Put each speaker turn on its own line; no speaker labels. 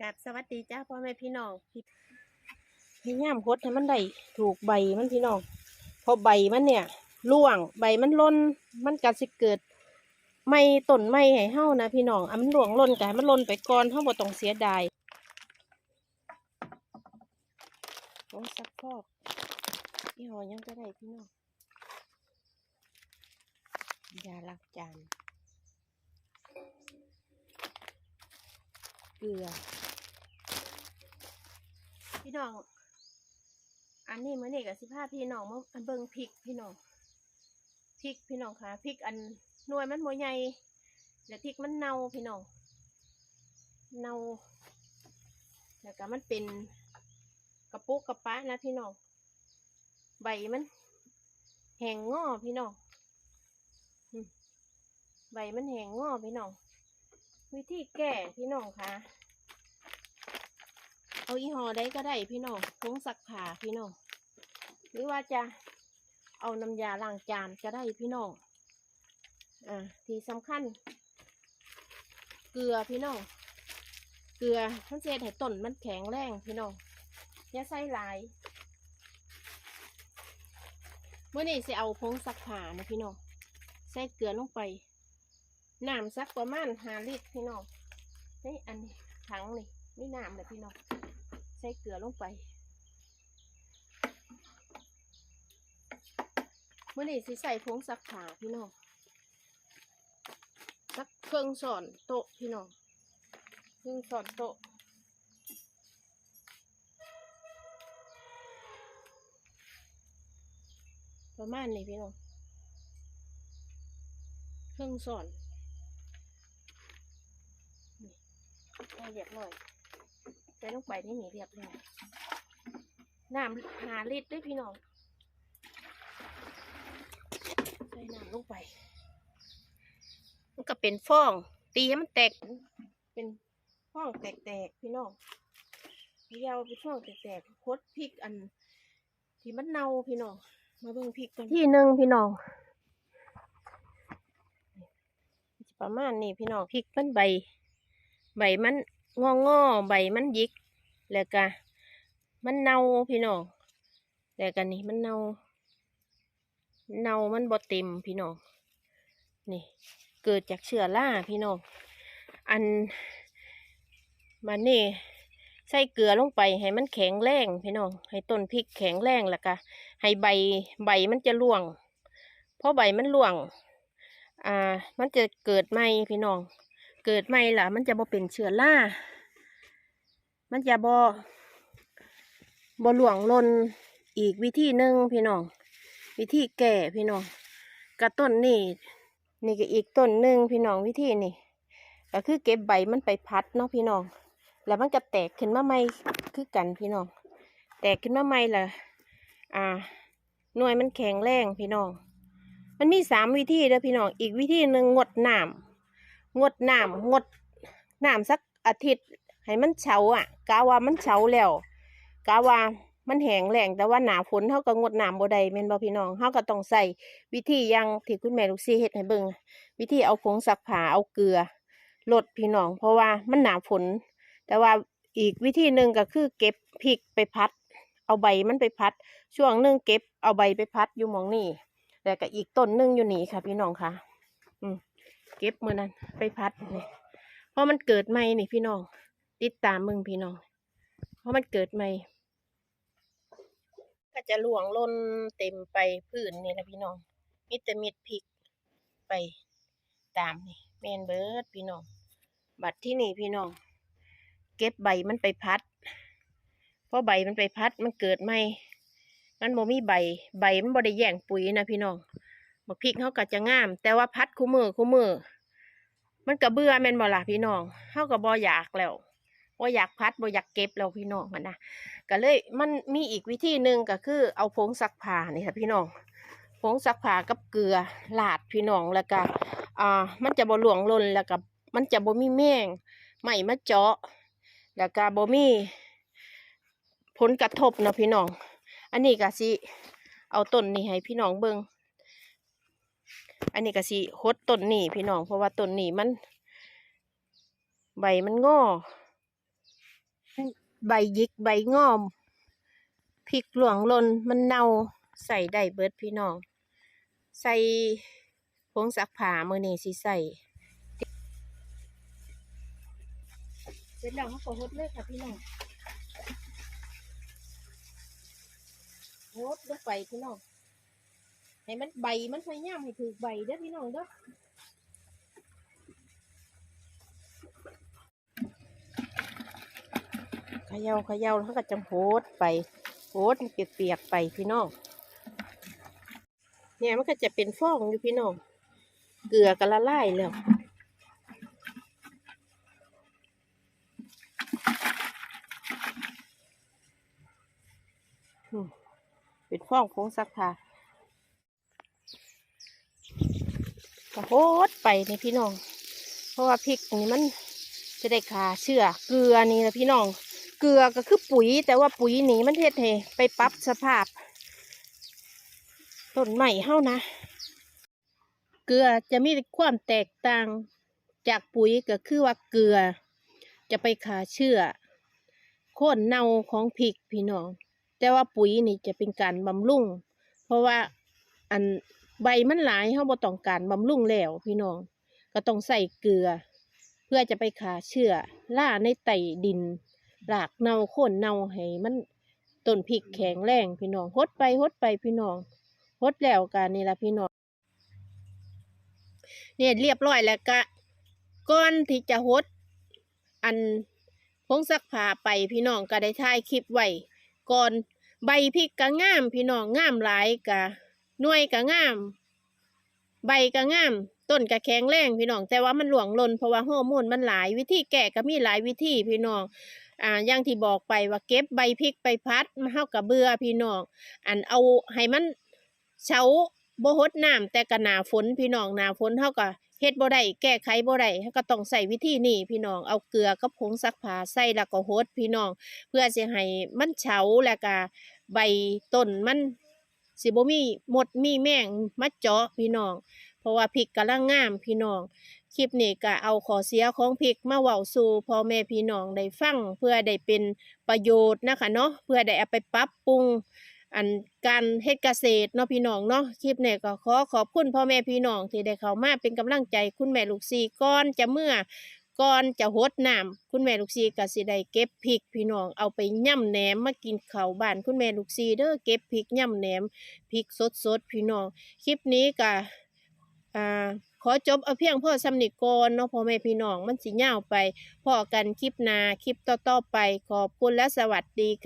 กับสวัสดีจ้าพ่อแม่พี่น้องพี่พยายามพดให้มันได้ถูกใบมันพี่น้องเพราะใบมันเนี่ยร่วงใบมันล่นมันกัสิเกิด ไม่ต้นไม่ให้เฮานะพี่น้องอะมันหลวงล่นกันมันล่นไปก่อนเฮาบ่ต้องเสียดายโอ้ซักฟอกยี่หอยังก็ได้พี่น้องยาล้างจานเกลือ พี่น้อง อันนี้มือนี้กับสิพาพี่น้องมาอันเบิ่งพริกพี่น้องพริกพี่น้องค่ะพริกอันหน่วยมันบ่ใหญ่แล้วพริกมันเน่าพี่น้องเน่าแล้วก็มันเป็นกระปุกกระปะนะพี่น้องใบมัน แห้งงอพี่น้องใบมันแห้งงอพี่น้องวิธีแก้พี่น้องค่ะ อาอีหอได้ก็ได้พี่น้องผงสักผ่าพี่น้องหรือว่าจะเอาน้ำยาล้างจานก็ได้พี่น้องอ่าที่สำคัญ เกลือพี่น้องเกลือมันเฮ็ดให้ต้นมันแข็งแรงพี่น้องอย่าใส่หลายเมื่อนี้จะเอาผงสักผ่านะพี่น้องใส่เกลือลงไปน้ำสักประมาณห้าลิตรพี่น้องนี่อันนี้ถังนี่นี่น้ำเลยพี่น้อง ส่เกลือลงไปเมื่อนี้สิใส่ผงซักผ้าพี่น้องสักเครื่องสอนโต๊ะพี่น้องเครื่องสอนโต๊ะประมาณนี้พี่น้อง เครื่องสอนให้เรียบร้อย ลงไปนี่นี่เรียบร้อยน้ำหาลิตรด้วยพี่น้อง ใส่น้ำลงไป มันก็เป็นฟอง ตีให้มันแตก เป็นฟองแตกๆพี่น้องพยายามเป็นฟองแตกๆคดพริกอัน ที่มันเน่าพี่น้อง มาเบิ่งพริกกันที่หนึ่งพี่น้องประมาณนี้พี่น้องพริกมันใบ ใบมัน งองอใบมันยิก แล้วก็มันเน่าพี่น้องแล้วก็นี่มันเน่า เน่ามันบ่เต็มพี่น้องนี่ เกิดจากเชื้อราพี่น้องอันมันนี่ใส่เกลือลงไปให้มันแข็งแรงพี่น้องให้ต้นพริกแข็งแรงแล้วก็ให้ใบใบมันจะร่วงเพราะใบมันร่วง อ่า มันจะเกิดใหมพี่น้อง เกิดใหม่ล่ะ มันจะบ่เป็นเชื้อรามันจะบ่บ่หลวงลนอีกวิธีหนึ่งพี่น้อง วิธีแก่พี่น้องกระต้นนี่นี่ก็อีกต้นหนึ่งพี่น้องวิธีนี่ก็คือเก็บใบมันไปพัดเนาะพี่น้อง แล้วมันก็แตกขึ้นมาใหม่คือกันพี่น้อง แตกขึ้นมาใหม่ล่ะอ่า หน่วยมันแข็งแรงพี่น้อง มันมีสามวิธีเด้อพี่น้อง อีกวิธีหนึ่งงดน้ำ งดน้ำงดน้ำสักอาทิตย์ ให้มันเฉาอะกะว่ามันเฉาแล้วกะว่ามันแห้งแล้งแต่ว่าหนาฝนเฮาก็งดน้ำบ่ได้แม่นบ่พี่น้องเฮาก็ต้องใส่วิธีย่างที่คุณแม่ลูกซี่เฮ็ดให้เบิ่งวิธีเอาผงซักผ้าเอาเกลือลดพี่น้อง เพราะว่ามันหนาฝนแต่ว่าอีกวิธีหนึ่งก็คือเก็บพริกไปพัด เอาใบมันไปพัด ช่วงหนึ่งเก็บเอาใบไปพัดอยู่มองนี่แล้วก็อีกต้นหนึงอยู่นี่ค่ะ พี่น้องค่ะ อืม เก็บมือนั้นไปพัดนี่เพราะมันเกิดใหม่นี่พี่น้อง ติดตามมึงพี่น้อง เพราะมันเกิดใหม่ก็จะหลวงล้นเต็มไปพื้นนี่ละพี่น้องมิต่มิดพริกไปตามนี่แมนเบิร์ดพี่น้อง บัดที่นี่พี่น้อง เก็บใบมันไปพัดเพราะใบมันไปพัดมันเกิดใหม่มันโมมีใบ ใบมันบ่ได้แย่งปุ๋ยนะพี่น้อง บักพริกเขาก็จะงาม แต่ว่าพัดคู่มือคู่มือ มันก็เบื่อแม่นบ่ล่ะพี่น้องเขาก็บ่อยากแล้วบ่อยากพัดบ่อยากเก็บแล้วพี่น้องมันนะก็เลยมันมีอีกวิธีหนึ่งก็คือ เอาผงซักผ้านี่ค่ะพี่น้องผงซักผ้ากับเกลือลาดพี่น้องแล้วก็อ่ามันจะบ่หลวงหลนแล้วก็มันจะบ่มีแมงไหมมาเจาะ แล้วก็บ่มีผลกระทบนะพี่น้อง อันนี้ก็สิ เอาต้นนี้ให้พี่น้องเบิ่ง อันนี้ก็สิหดต้นนี่พี่น้อง เพราะว่าต้นนี่มัน ใบมันงอใบยิกใบงอมพริกหลวงหลนมันเน่าใส่ได้เบิดพี่น้อง ใส่ผงซักผ้ามือนี้สิใส่เสร็จแล้วเขาก็ฮดเลยค่ะพี่น้องฮดลงไปพี่น้อง ให้มันใบมันพยายามให้ถือใบเด้อพี่น้องเด้อเขย่าเขย่าแล้วก็จังโพดไปโพดเปียกๆไปพี่น้องเนี่ยมันก็จะเป็นฟองอยู่พี่น้องเกลือก็ละลายแล้วเป็นฟองผงซักผ้า ก็โหดไปนี่พี่น้อง เพราะว่าพริกนี่มันจะได้ขาเชื่อเกลือนี่นะพี่น้อง เกลือก็คือปุ๋ย แต่ว่าปุ๋ยนี่มันเฮ็ดให้ไปปรับสภาพต้นใหม่เฮานะ เกลือจะมีความแตกต่างจากปุ๋ยก็คือว่าเกลือ จะไปขาเชื่อโค่นเน่าของพริกพี่น้อง แต่ว่าปุ๋ยนี่จะเป็นการบำรุง เพราะว่าอัน ใบมันหลายเฮาบ่ต้องการบำรุงแล้วพี่น้อง ก็ต้องใส่เกลือ เพื่อจะไปขาเชื้อล่าในไตดินรากเน่าโค่นเน่าให้มันต้นพริกแข็งแรงพี่น้องหดไปหดไปพี่น้องหดแล้วกันนี่ละพี่น้องเนี่ยเรียบร้อยแล้วก็ก่อนที่จะหด อันพงซักผ้าไปพี่น้องก็ได้ถ่ายคลิปไว้ก่อนใบพริกก็งามพี่น้องงามหลายกะ หน่วยก็งาม ใบก็งาม ต้นก็แข็งแรงพี่น้อง แต่ว่ามันหลวงหลนเพราะว่าฮอร์โมนมันหลายวิธีแก้ก็มีหลายวิธีพี่น้องอ่าอย่างที่บอกไปว่าเก็บใบพริกไปพัดมาเฮากับเบื่อพี่น้องอันเอาให้มันเฉาบ่ฮดน้ำแต่ก็หนาฝนพี่น้องหนาฝนเฮาก็เฮ็ดบ่ได้แก้ไขบ่ได้ก็ต้องใส่วิธีนี้พี่น้องเอาเกลือกับผงซักผ้าใส่แล้วก็ฮดพี่น้อง เพื่อสิให้มันเฉาแล้วก็ใบต้นมัน สิบ่มีหมดมีแมงมาเจาะพี่น้อง เพราะว่าพริกกำลังงามพี่น้อง คลิปนี้ก็เอาขอเสียของพริกมาเว้าสู่พ่อแม่พี่น้องได้ฟังเพื่อได้เป็นประโยชน์นะคะเนาะเพื่อได้เอาไปปรับปรุงอันการเฮ็ดเกษตรเนาะพี่น้องเนาะคลิปนี้ก็ขอขอบคุณพ่อแม่พี่น้องที่ได้เข้ามาเป็นกำลังใจคุณแม่ลูกซีก่อนจะเมื่อ ก่อนจะหดน้ำคุณแม่ลูกซีก็สิได้เก็บพริกพี่น้องเอาไปย่ำแหนมมากินข้าวบ้านคุณแม่ลูกซีเด้อเก็บพริกย่ำแหนมพริกสดสดพี่น้องคลิปนี้ก็อ่าขอจบเอาเพียงพ่อสำนิกรเนาะพ่อแม่พี่น้องมันสิยาวไปพ่อกันคลิปนาคลิปต่อๆไปขอบคุณและสวัสดีค่ะ